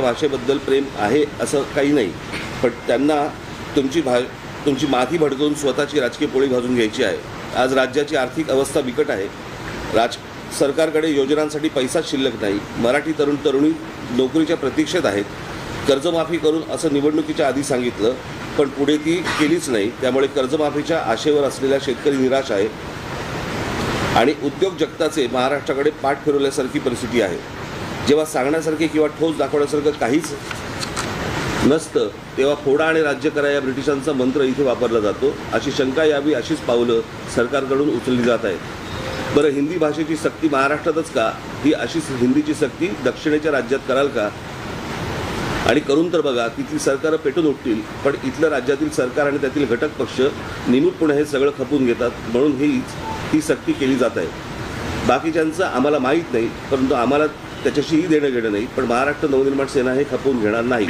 भाषेबद्दल प्रेम आहे असं काही नाही. पण त्यांना तुमची भा तुमची माथी भडकवून स्वतःची राजकीय पोळी भाजून घ्यायची आहे. आज राज्याची आर्थिक अवस्था बिकट आहे. राज सरकारकडे योजनांसाठी पैसाच शिल्लक नाही. मराठी तरुण तरुणी नोकरीच्या प्रतीक्षेत आहेत. कर्जमाफी करून असं निवडणुकीच्या आधी सांगितलं पण पुढे ती केलीच नाही. त्यामुळे कर्जमाफीच्या आशेवर असलेला शेतकरी निराश आहे. आणि उद्योग जगताचे महाराष्ट्राकडे पाठ फिरवल्यासारखी परिस्थिती आहे. जेव्हा सांगण्यासारखे किंवा ठोस दाखवण्यासारखं काहीच नसतं तेव्हा फोडा आणि राज्य करा या ब्रिटिशांचा मंत्र इथे वापरला जातो. अशी शंका यावी अशीच पावलं सरकारकडून उचलली जात आहेत. बरं हिंदी भाषेची सक्ती महाराष्ट्रातच का? ही अशीच हिंदीची सक्ती दक्षिणेच्या राज्यात कराल का? आणि करून तर बघा तिथली सरकारं पेटून उठतील पण इथलं राज्यातील सरकार आणि त्यातील घटक पक्ष निमूटपणे हे सगळं खपून घेतात म्हणून हीच ही सक्ती केली जात आहे. बाकीच्यांचं आम्हाला माहीत नाही परंतु आम्हाला त्याच्याशीही देणं घेणं नाही. पण महाराष्ट्र नवनिर्माण सेना हे खपवून घेणार नाही.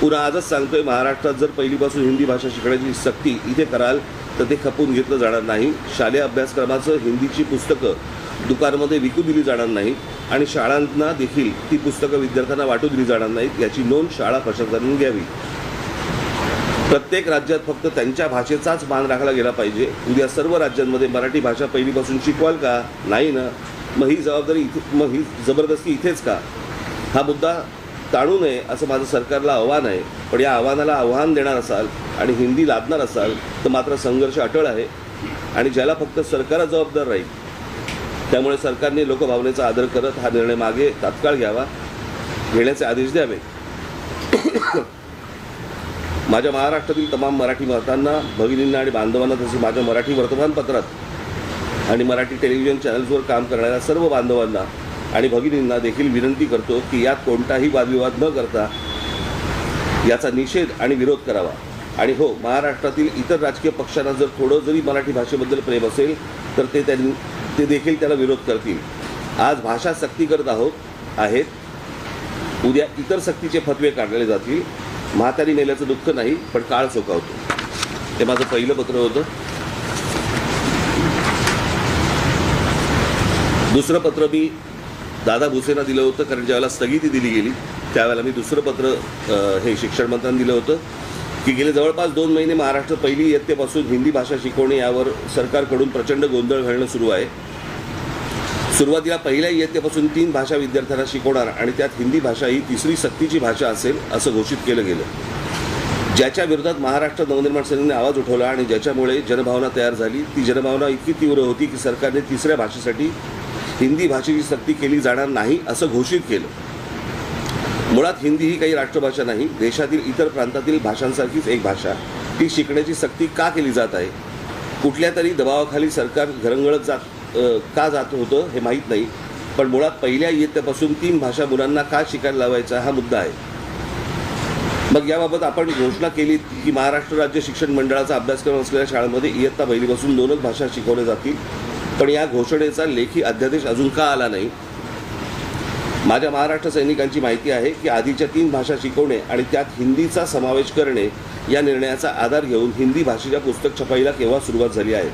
पुन्हा आजच सांगतोय महाराष्ट्रात जर पहिलीपासून हिंदी भाषा शिकण्याची सक्ती इथे कराल तर ते खपवून घेतलं जाणार नाही. शालेय अभ्यासक्रमाचं हिंदीची पुस्तकं दुकानमध्ये विकू दिली जाणार नाही. आणि शाळांना देखील ती पुस्तकं विद्यार्थ्यांना वाटू दिली जाणार नाहीत याची नोंद शाळा प्रशासनाने घ्यावी. प्रत्येक राज्यात फक्त त्यांच्या भाषेचाच मान राखला गेला पाहिजे. उद्या सर्व राज्यांमध्ये मराठी भाषा पहिलीपासून शिकवाल का? नाही ना. मग ही जबाबदारी इथे मग ही जबरदस्ती इथेच का? हा मुद्दा ताणू नये असं माझं सरकारला आव्हान आहे. पण या आव्हानाला आव्हान देणार असाल आणि हिंदी लादणार असाल तर मात्र संघर्ष अटळ आहे आणि ज्याला फक्त सरकारच जबाबदार राहील त्यामुळे सरकारने लोकभावनेचा आदर करत हा निर्णय मागे तात्काळ घ्यावा घेण्याचे आदेश द्यावे माझ्या महाराष्ट्रातील तमाम मराठी मतांना भगिनींना आणि बांधवांना तसेच माझ्या मराठी वर्तमानपत्रात आणि मराठी टेलिव्हिजन चॅनल्सवर काम करणाऱ्या सर्व बांधवांना आणि भगिनींना देखील विनंती करतो की यात कोणताही वादविवाद न करता याचा निषेध आणि विरोध करावा. आणि हो महाराष्ट्रातील इतर राजकीय पक्षांना जर थोडं जरी मराठी भाषेबद्दल प्रेम असेल तर ते त्यांनी ते देखील त्याला विरोध करतील. आज भाषा सक्ती करत आहोत आहेत. उद्या इतर सक्तीचे फतवे काढले जातील. म्हातारी मेल्याचं दुःख नाही पण काळ चोकावतो ते माझं पहिलं पत्र होतं. दुसरं पत्र मी दादा भुसेंना दिलं होतं कारण ज्यावेळेला स्थगिती दिली गेली त्यावेळेला मी दुसरं पत्र हे शिक्षण मंत्र्यांनी दिलं होतं की गेले जवळपास दोन महिने महाराष्ट्र पहिली इयत्तेपासून हिंदी भाषा शिकवणे यावर सरकारकडून प्रचंड गोंधळ घालणं सुरू आहे. सुरुवातीला पहिल्या इयत्तेपासून तीन भाषा विद्यार्थ्यांना शिकवणार आणि त्यात हिंदी भाषा ही तिसरी सक्तीची भाषा असेल असं घोषित केलं गेलं. ज्याच्या विरोधात महाराष्ट्र नवनिर्माण सेनेने आवाज उठवला आणि ज्याच्यामुळे जनभावना तयार झाली ती जनभावना इतकी तीव्र होती की सरकारने तिसऱ्या भाषेसाठी हिंदी भाषेची सक्ती केली जाणार नाही असं घोषित केलं. मुळात हिंदी ही काही राष्ट्रभाषा नाही देशातील इतर प्रांतातील भाषांसारखीच एक भाषा. ती शिकण्याची सक्ती का केली जात आहे? कुठल्या तरी दबावाखाली सरकार घरंगळत जात का जात होतं हे माहीत नाही पण मुळात पहिल्या इयत्तेपासून तीन भाषा मुलांना का शिकायला लावायचा हा मुद्दा आहे. मग याबाबत आपण घोषणा केली की महाराष्ट्र राज्य शिक्षण मंडळाचा अभ्यासक्रम असलेल्या शाळांमध्ये इयत्ता पहिलीपासून दोनच भाषा शिकवल्या जातील. पण या घोषणेचा लेखी अध्यादेश अजून का आला नाही? माझ्या महाराष्ट्र सैनिकांची माहिती आहे की आधीच्या तीन भाषा शिकवणे आणि त्यात हिंदीचा समावेश करणे या निर्णयाचा आधार घेऊन हिंदी भाषेच्या पुस्तक छपाईला केव्हा सुरुवात झाली आहे?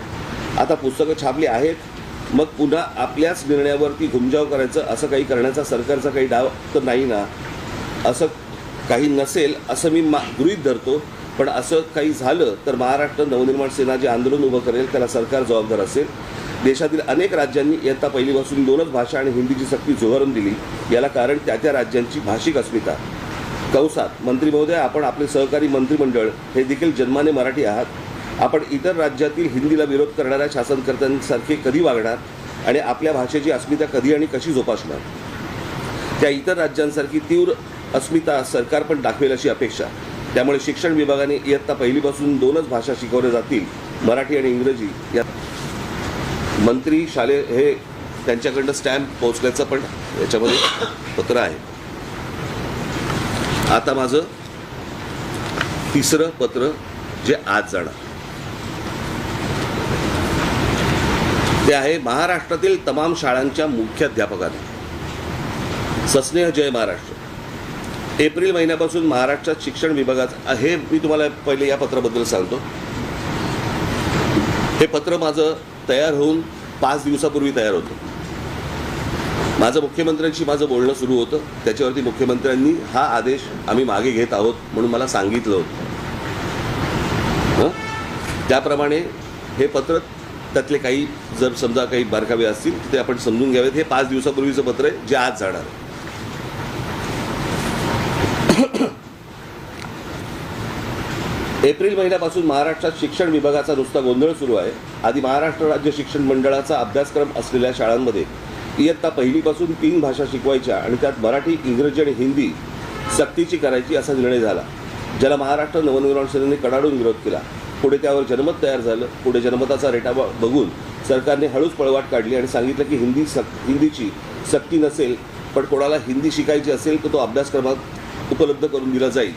आता पुस्तकं छापली आहेत मग पुन्हा आपल्याच निर्णयावरती घुमजाव करायचं असं काही करण्याचा सरकारचा काही डाव तर नाही ना? असं काही नसेल असं मी मा गृहीत धरतो. पण असं काही झालं तर महाराष्ट्र नवनिर्माण सेना जे आंदोलन उभं करेल त्याला सरकार जबाबदार असेल. देशातील अनेक राज्यांनी इयत्ता पहिलीपासून दोनच भाषा आणि हिंदीची सक्ती झुगारून दिली. याला कारण त्या त्या राज्यांची भाषिक अस्मिता. कंसात मंत्री महोदय आपण आपले सहकारी मंत्रिमंडळ हे देखील जन्माने मराठी आहात. आपण इतर राज्यातील हिंदीला विरोध करणाऱ्या शासनकर्त्यांसारखे कधी वागणार आणि आपल्या भाषेची अस्मिता कधी आणि कशी जोपासणार? त्या इतर राज्यांसारखी तीव्र अस्मिता सरकार पण दाखवेल अशी अपेक्षा. त्यामुळे शिक्षण विभागाने इयत्ता पहिलीपासून दोनच भाषा शिकवल्या जातील मराठी आणि इंग्रजी. या मंत्री शाले हे त्यांच्याकडनं स्टॅम्प पोहोचल्याचं पण याच्यामध्ये पत्र आहे. आता माझं तिसरं पत्र जे आज जाणार. ते आहे महाराष्ट्रातील तमाम शाळांच्या मुख्याध्यापकांना. सस्नेह जय महाराष्ट्र. एप्रिल महिन्यापासून महाराष्ट्रात शिक्षण विभागात हे मी तुम्हाला पहिले या पत्राबद्दल सांगतो. हे पत्र माझं तयार होऊन पाच दिवसापूर्वी तयार होतं. माझं मुख्यमंत्र्यांशी माझं बोलणं सुरू होतं. त्याच्यावरती मुख्यमंत्र्यांनी हा आदेश आम्ही मागे घेत आहोत म्हणून मला सांगितलं होतं. त्याप्रमाणे हे पत्र त्यातले काही जर समजा काही बारकावे असतील ते आपण समजून घ्यावेत. हे पाच दिवसापूर्वीचं पत्र आहे जे आज जाणार आहे. एप्रिल महिन्यापासून महाराष्ट्रात शिक्षण विभागाचा नुसता गोंधळ सुरू आहे. आधी महाराष्ट्र राज्य शिक्षण मंडळाचा अभ्यासक्रम असलेल्या शाळांमध्ये इयत्ता पहिलीपासून तीन भाषा शिकवायच्या आणि त्यात मराठी इंग्रजी आणि हिंदी सक्तीची करायची असा निर्णय झाला ज्याला महाराष्ट्र नवनिर्माण सेनेने कडाडून विरोध केला. पुढे त्यावर जनमत तयार झालं. पुढे जनमताचा रेटा बघून सरकारने हळूच पळवाट काढली आणि सांगितलं की हिंदी सक हिंदीची सक्ती नसेल पण कोणाला हिंदी शिकायची असेल तर तो अभ्यासक्रमात उपलब्ध करून दिला जाईल.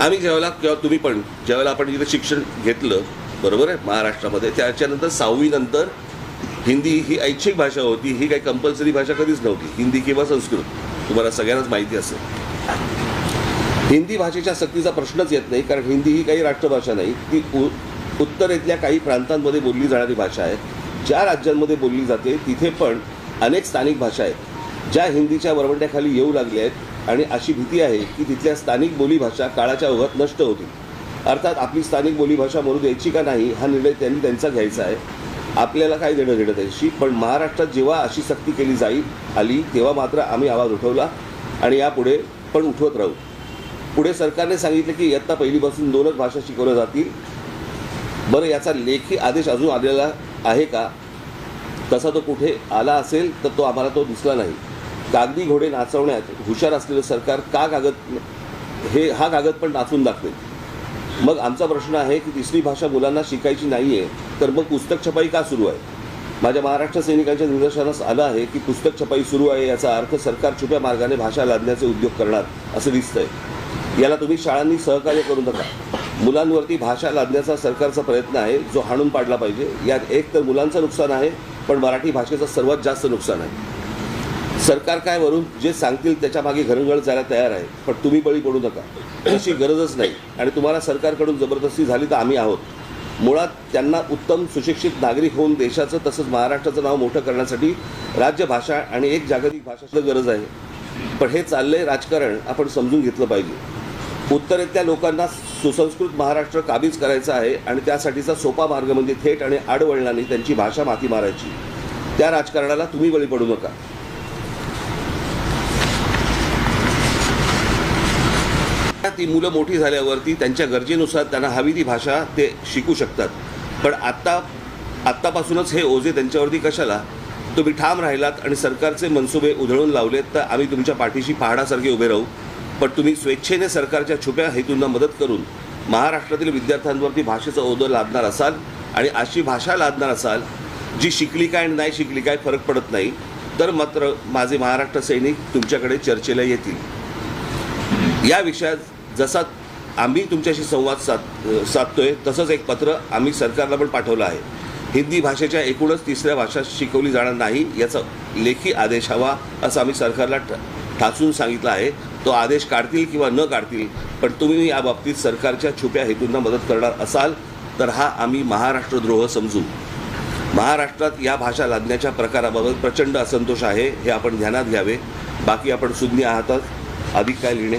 आम्ही ज्यावेळेला किंवा तुम्ही पण ज्यावेळेला आपण इथे शिक्षण घेतलं बरोबर आहे? महाराष्ट्रामध्ये त्याच्यानंतर सहावीनंतर हिंदी ही ऐच्छिक भाषा होती ही काही कंपल्सरी भाषा कधीच नव्हती. हिंदी किंवा संस्कृत. तुम्हाला सगळ्यांनाच माहिती असेल. हिंदी भाषेच्या सक्तीचा प्रश्नच येत नाही कारण हिंदी ही काही राष्ट्रभाषा नाही. ती उ उत्तरेतल्या काही प्रांतांमध्ये बोलली जाणारी भाषा आहे. ज्या राज्यांमध्ये बोलली जाते तिथे पण अनेक स्थानिक भाषा आहेत. ज्या हिंदीच्या वरवंट्याखाली येऊ लागल्या आहेत आणि अशी भीती आहे की तिथल्या स्थानिक बोलीभाषा काळाच्या ओघात नष्ट होतील. अर्थात आपली स्थानिक बोलीभाषा म्हणू द्यायची का नाही हा निर्णय त्यांनी त्यांचा घ्यायचा आहे. आपल्याला काय देणं घेणं त्याच्याशी पण महाराष्ट्रात जेव्हा अशी सक्ती केली जाईल आली तेव्हा मात्र आम्ही आवाज उठवला आणि यापुढे पण उठवत राहू. पुढे सरकारने सांगितले की इयत्ता पहिलीपासून दोनच भाषा शिकवल्या जातील. बरं याचा लेखी आदेश अजून आलेला आहे का? तसा तो कुठे आला असेल तर तो आम्हाला तो दिसला नाही. कागदी घोडे नाचवण्यात हुशार असलेलं सरकार का कागद हे हा कागद पण नाचून दाखवेल. मग आमचा प्रश्न आहे की तिसरी भाषा मुलांना शिकायची नाही आहे तर मग पुस्तक छपाई का सुरू आहे? माझ्या महाराष्ट्र सैनिकांच्या निदर्शनास आलं आहे की पुस्तक छपाई सुरू आहे याचा अर्थ सरकार छुप्या मार्गाने भाषा लादण्याचे उद्योग करणार असं दिसतंय. याला तुम्ही शाळांनी सहकार्य करू नका. मुलांवरती भाषा लादण्याचा सरकारचा प्रयत्न आहे जो हाणून पाडला पाहिजे. यात एक तर मुलांचं नुकसान आहे पण मराठी भाषेचं सर्वात जास्त नुकसान आहे. सरकार काय वरून जे सांगतील त्याच्यामागे घरंगळ जायला तयार आहे. पण तुम्ही बळी पडू नका. अशी गरजच नाही. आणि तुम्हाला सरकारकडून जबरदस्ती झाली तर आम्ही आहोत. मुळात त्यांना उत्तम सुशिक्षित नागरिक होऊन देशाचं तसंच महाराष्ट्राचं नाव मोठं करण्यासाठी राज्यभाषा आणि एक जागतिक भाषाची गरज आहे. पण हे चाललंय राजकारण आपण समजून घेतलं पाहिजे. उत्तरेतल्या लोकांना सुसंस्कृत महाराष्ट्र काबीज करायचा आहे आणि त्यासाठीचा सोपा मार्ग म्हणजे थेट आणि आडवळणाने त्यांची भाषा माती मारायची. त्या राजकारणाला तुम्ही बळी पडू नका. ती मुलं मोठी झाल्यावरती त्यांच्या गरजेनुसार त्यांना हवी ती भाषा ते शिकू शकतात. पण आत्ता आत्तापासूनच हे ओझे त्यांच्यावरती कशाला? तुम्ही ठाम राहिलात आणि सरकारचे मनसुबे उधळून लावलेत तर आम्ही तुमच्या पाठीशी पहाडासारखे उभे राहू. पण तुम्ही स्वेच्छेने सरकारच्या छुप्या हेतूंना मदत करून महाराष्ट्रातील विद्यार्थ्यांवरती भाषेचं ओझं लादणार असाल आणि अशी भाषा लादणार असाल जी शिकली काय आणि नाही शिकली काय फरक पडत नाही तर मात्र माझे महाराष्ट्र सैनिक तुमच्याकडे चर्चेला येतील. या विषयात जसा आम्ही तुमच्याशी संवाद साध साधतोय तसंच एक पत्र आम्ही सरकारला पण पाठवलं आहे. हिंदी भाषेच्या एकूणच तिसऱ्या भाषा शिकवली जाणार नाही याचा लेखी आदेश हवा असं आम्ही सरकारला ठ- ठासून सांगितलं आहे. तो आदेश काढतील किंवा न काढतील पण तुम्ही या बाबतीत सरकारच्या छुप्या हेतूंना मदत करणार असाल तर हा आम्ही महाराष्ट्रद्रोह समजू. महाराष्ट्रात या भाषा लादण्याच्या प्रकाराबाबत प्रचंड असंतोष आहे हे आपण ध्यानात घ्यावे. बाकी आपण सुज्ञ आहातच अधिक काय लिहिणे?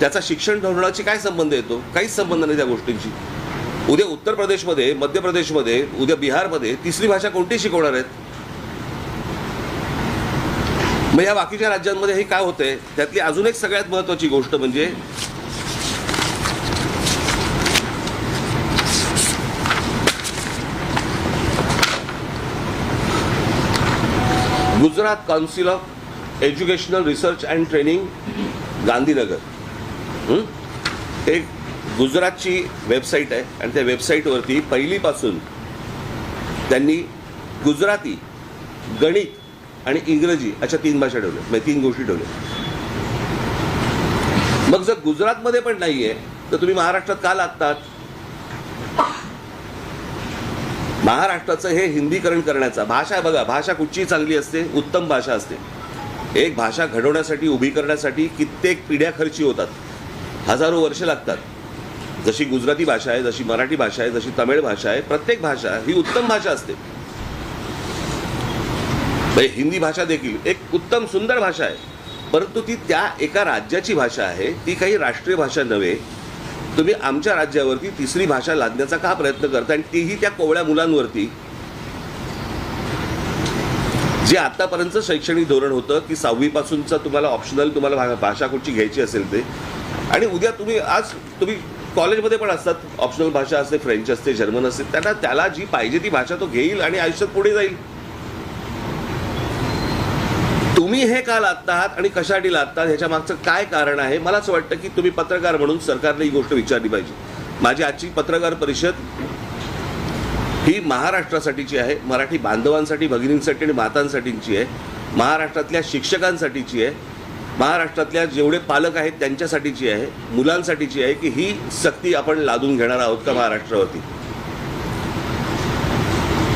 त्याचा शिक्षण धोरणाची काय संबंध येतो? काहीच संबंध नाही त्या गोष्टींची उद्या उत्तर प्रदेशमध्ये मध्य प्रदेशमध्ये उद्या बिहारमध्ये तिसरी भाषा कोणती शिकवणार आहेत? मग या बाकीच्या राज्यांमध्ये हे काय होतंय? त्यातली अजून एक सगळ्यात महत्वाची गोष्ट म्हणजे Gujarat council of educational research and training Gandhinagar. एक गुजरातची वेबसाईट आहे आणि त्या वेबसाईटवरती पहिलीपासून त्यांनी गुजराती गणित आणि इंग्रजी अशा तीन भाषा ठेवल्या. म्हणजे तीन गोष्टी ठेवल्या. मग जर गुजरातमध्ये पण नाहीये तर तुम्ही महाराष्ट्रात का लागतात? महाराष्ट्राचं हे हिंदीकरण करण्याचा भाषा बघा भाषा कुठची चांगली असते उत्तम भाषा असते. एक भाषा घडवण्यासाठी उभी करण्यासाठी कित्येक पिढ्या खर्ची होतात. हजारो वर्ष लागतात. जशी गुजराती भाषा आहे जशी मराठी भाषा आहे जशी तमिळ भाषा आहे प्रत्येक भाषा ही उत्तम भाषा असते. म्हणजे हिंदी भाषा देखील एक उत्तम सुंदर भाषा आहे. परंतु ती त्या एका राज्याची भाषा आहे ती काही राष्ट्रीय भाषा नव्हे. तुम्ही आमच्या राज्यावरती तिसरी भाषा लादण्याचा का प्रयत्न करता? आणि तीही त्या कोवळ्या मुलांवरती. जे आतापर्यंत शैक्षणिक धोरण होतं की सहावीपासूनचं तुम्हाला ऑप्शनल तुम्हाला भा- भाषा कुठची घ्यायची असेल ते आणि उद्या तुम्ही आज तुम्ही कॉलेजमध्ये पण असतात ऑप्शनल भाषा असते फ्रेंच असते जर्मन असते त्यांना त्याला जी पाहिजे ती भाषा तो घेईल आणि आयुष्यात पुढे जाईल. तुम्ही हे का लादता आहात आणि कशासाठी लादतात ह्याच्या मागचं काय कारण आहे? मला असं वाटतं की तुम्ही पत्रकार म्हणून सरकारने ही गोष्ट विचारली पाहिजे. माझी आजची पत्रकार परिषद ही महाराष्ट्रासाठीची आहे मराठी बांधवांसाठी भगिनींसाठी आणि मातांसाठीची आहे महाराष्ट्रातल्या शिक्षकांसाठीची आहे. महाराष्ट्रातल्या जेवढे पालक आहेत त्यांच्यासाठीची आहे मुलांसाठीची आहे की ही सक्ती आपण लादून घेणार आहोत का महाराष्ट्रावरती?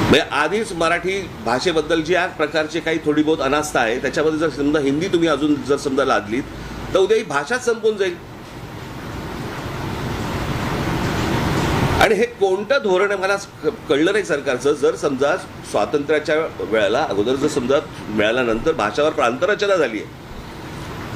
म्हणजे आधीच मराठी भाषेबद्दल ज्या प्रकारचे काही थोडी बहुत अनास्था आहे त्याच्यामध्ये जर समजा हिंदी तुम्ही अजून जर समजा लादलीत तर उद्या ही भाषाच संपून जाईल. आणि हे कोणतं धोरण आहे मला कळलं नाही सरकारचं. जर समजा स्वातंत्र्याच्या वेळेला अगोदर जर समजा मिळाल्यानंतर भाषावर प्रांतरचना झाली आहे.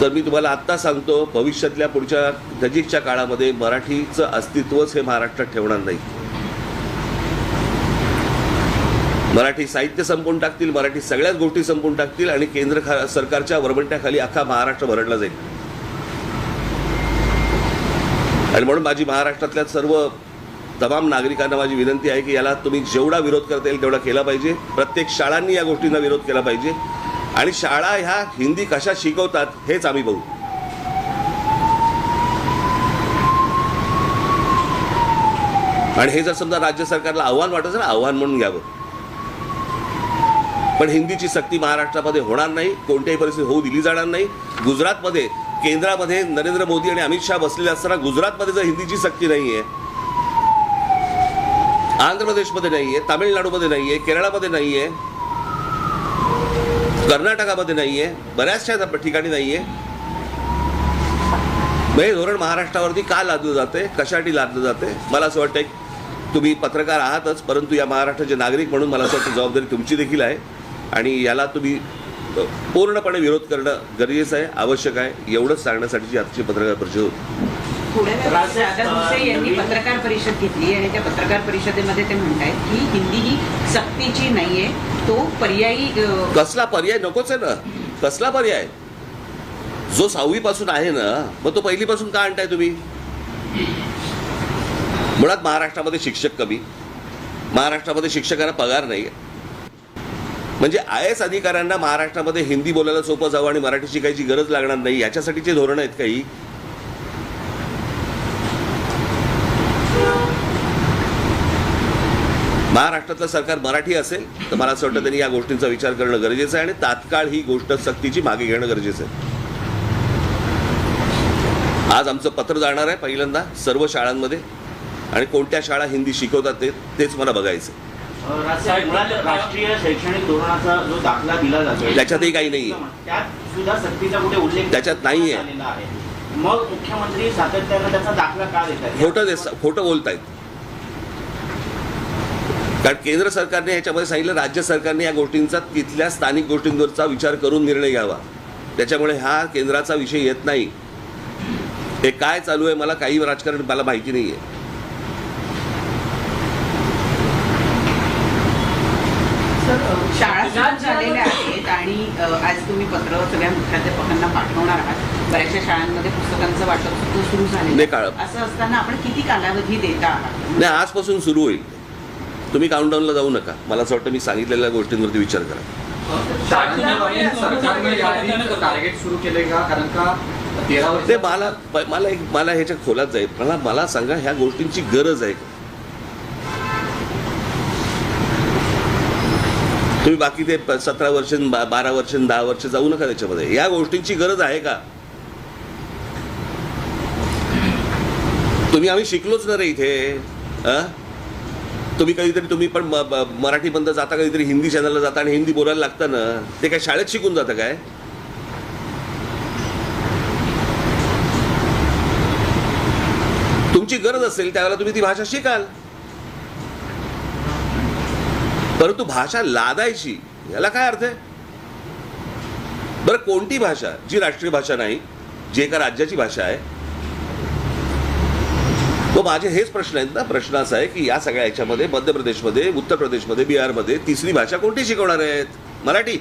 तर मी तुम्हाला आत्ता सांगतो भविष्यातल्या पुढच्या नजीकच्या काळामध्ये मराठीचं अस्तित्वच हे महाराष्ट्रात ठेवणार नाही. मराठी साहित्य संपवून टाकतील मराठी सगळ्याच गोष्टी संपवून टाकतील आणि केंद्र खा सरकारच्या वरबंट्याखाली अख्खा महाराष्ट्र भरडला जाईल. आणि म्हणून माझी महाराष्ट्रातल्या सर्व तमाम नागरिकांना माझी विनंती आहे की याला तुम्ही जेवढा विरोध करता येईल तेवढा केला पाहिजे. प्रत्येक शाळांनी या गोष्टींना विरोध केला पाहिजे. आणि शाळा ह्या हिंदी कशा शिकवतात हेच आम्ही बघू. आणि हे जर समजा राज्य सरकारला आव्हान वाटत असेल ना आव्हान म्हणून घ्यावं. पण हिंदीची सक्ती महाराष्ट्रामध्ये होणार नाही कोणत्याही परिस्थितीत होऊ दिली जाणार नाही. गुजरातमध्ये केंद्रामध्ये नरेंद्र मोदी आणि अमित शहा बसलेले असताना गुजरातमध्ये जर हिंदीची सक्ती नाही आहे आंध्र प्रदेशमध्ये नाही आहे तामिळनाडूमध्ये नाही आहे केरळामध्ये नाही आहे कर्नाटकामध्ये नाही आहे बऱ्याचशा ठिकाणी नाही आहे हे धोरण महाराष्ट्रावरती का लादलं जाते कशासाठी लादलं जाते मला असं वाटतं तुम्ही पत्रकार आहातच परंतु या महाराष्ट्राचे नागरिक म्हणून मला असं वाटतं जबाबदारी तुमची देखील आहे. आणि याला तुम्ही पूर्णपणे विरोध करणं गरजेचं आहे आवश्यक आहे. एवढंच सांगण्यासाठी आजची पत्रकार परिषद होती. थोड्या भुसे यांनी पत्रकार परिषद घेतली आणि त्या पत्रकार परिषदेमध्ये ते म्हणतायत की हिंदी ही सक्तीची नाहीये तो पर्यायी कसला पर्याय? नकोच आहे ना. कसला पर्याय? जो सहावीपासून आहे ना मग तो पहिलीपासून का आणताय तुम्ही? मुळात महाराष्ट्रामध्ये शिक्षक कमी. महाराष्ट्रामध्ये शिक्षकांना पगार नाही म्हणजे आय एस अधिकाऱ्यांना महाराष्ट्रामध्ये हिंदी बोलायला सोपं जावं आणि मराठी शिकायची गरज लागणार नाही याच्यासाठीचे धोरण आहेत काही. महाराष्ट्रातलं सरकार मराठी असेल तर मला असं वाटतं त्यांनी या गोष्टींचा विचार करणं गरजेचं आहे आणि तात्काळ ही गोष्ट सक्तीची मागे घेणं गरजेचं आहे. आज आमचं पत्र जाणार आहे पहिल्यांदा सर्व शाळांमध्ये आणि कोणत्या शाळा हिंदी शिकवतात ते तेच मला बघायचं. राष्ट्रीय शैक्षणिक धोरणाचा जो दाखला दिला जातो त्याच्यातही काही उल्लेख त्याच्यात नाहीये. झालेला आहे. मग मुख्यमंत्री सातत्यानं त्याचा दाखला का देतात? खोटं खोटं बोलतायत. कारण केंद्र सरकारने ह्याच्यामध्ये सांगितलं राज्य सरकारने या गोष्टींचा तिथल्या स्थानिक गोष्टींवरचा विचार करून निर्णय घ्यावा. त्याच्यामुळे हा केंद्राचा विषय येत नाही. हे काय चालू आहे मला काही राजकारण मला माहिती नाही आहे शाळा सुरू झालेल्या आहेत आणि आज तुम्ही पत्र सगळ्या मुख्याध्यापकांना पाठवणार आहात. बऱ्याचशा शाळांमध्ये पुस्तकांचं वाटप सुद्धा सुरू. काळ- असं असताना आपण किती कालावधी देता आहात? नाही आजपासून सुरू होईल. तुम्ही काउंटडाऊनला जाऊ नका. मला असं वाटतं मी सांगितलेल्या गोष्टींवरती विचार करा. ते मला मला एक मला ह्याच्या खोलात जाईल. मला मला सांगा ह्या गोष्टींची गरज आहे का? तुम्ही बाकी ते सतरा वर्ष बा- बारा वर्ष दहा वर्ष जाऊ नका त्याच्यामध्ये. या गोष्टींची गरज आहे का? तुम्ही आम्ही शिकलोच ना रे इथे. अं? तुम्ही कधीतरी तुम्ही पण मराठी बंद जाता कधीतरी हिंदी चॅनलला जाता आणि हिंदी बोलायला लागतं ना ते काय शाळेत शिकून जातं काय? तुमची गरज असेल त्यावेळेला तुम्ही ती भाषा शिकाल. परंतु भाषा लादायची याला काय अर्थ आहे? बरं कोणती भाषा जी राष्ट्रीय भाषा नाही जी एका राज्याची भाषा आहे मग माझे हेच प्रश्न आहेत ना. प्रश्न असा आहे की या सगळ्या याच्यामध्ये मध्य प्रदेशमध्ये उत्तर प्रदेशमध्ये बिहारमध्ये तिसरी भाषा कोणती शिकवणार आहेत? मराठी.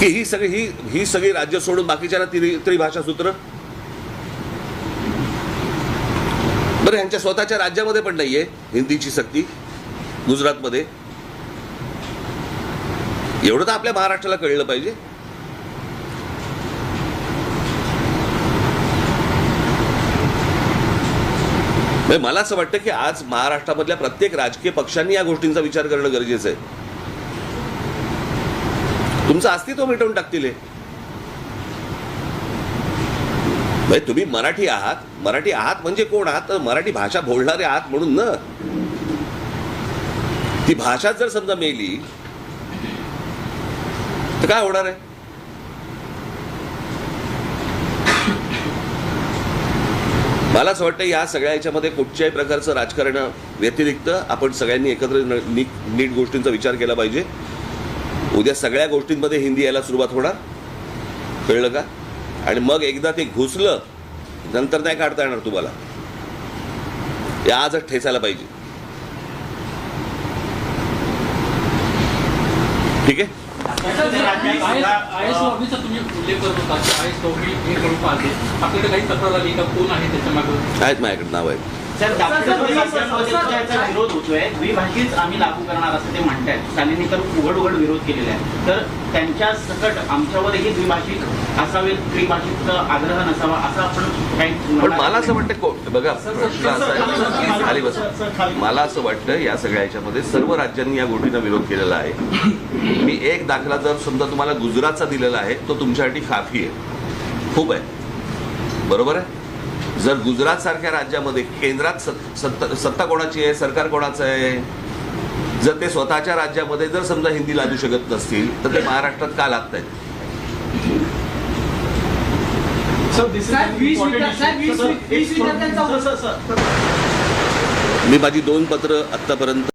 की ही सगळी ही ही सगळी राज्य सोडून बाकीच्या त्रि त्रिभाषा सूत्र बरं ह्यांच्या स्वतःच्या राज्यामध्ये पण नाहीये हिंदीची सक्ती गुजरातमध्ये. एवढं तर आपल्या महाराष्ट्राला कळलं पाहिजे. म्हणजे मला असं वाटतं की आज महाराष्ट्रामधल्या प्रत्येक राजकीय पक्षांनी या गोष्टींचा विचार करणं गरजेचं आहे. तुमचं अस्तित्व मिटवून टाकतील हे. म्हणजे तुम्ही मराठी आहात. मराठी आहात म्हणजे कोण आहात? तर मराठी भाषा बोलणारे आहात म्हणून ना. ती भाषा जर समजा मेली तर काय होणार आहे? मला असं वाटतं या सगळ्या याच्यामध्ये कुठच्याही प्रकारचं राजकारण व्यतिरिक्त आपण सगळ्यांनी एकत्र न- नीट नीट गोष्टींचा विचार केला पाहिजे. उद्या सगळ्या गोष्टींमध्ये हिंदी यायला सुरुवात होणार. कळलं का? आणि मग एकदा ते घुसलं नंतर नाही काढता येणार तुम्हाला. या आजच ठेचायला पाहिजे. ठीक आहे? लॉबीचा तुम्ही उल्लेख करत होता की आय एस लॉबी हे करून पाहते. आपल्याकडे काही तक्रार आली का? कोण आहे त्याच्यामागे आहेत माझ्याकडे नाव आहे सर विरोध होतोय द्विभाषीच आम्ही लागू करणार असं ते तर उघड उघड विरोध केलेला आहे तर त्यांच्या सकट आमच्यावरही द्विभाषिक असावे आग्रह नसावा असं आपण काही पण मला असं वाटतं बघा प्रश्न असा आहे खाली बस मला असं वाटतं या सगळ्या याच्यामध्ये सर्व राज्यांनी या गोष्टींना विरोध केलेला आहे मी एक दाखला जर समजा तुम्हाला गुजरातचा दिलेला आहे तो तुमच्यासाठी काफी आहे खूप आहे बरोबर आहे जर गुजरात सारख्या राज्यामध्ये केंद्रात सत- सत्ता सत्ता कोणाची आहे सरकार कोणाचं आहे? जर ते स्वतःच्या राज्यामध्ये जर समजा हिंदी लादू शकत नसतील तर ते महाराष्ट्रात का लागत आहेत मी माझी दोन पत्र आत्तापर्यंत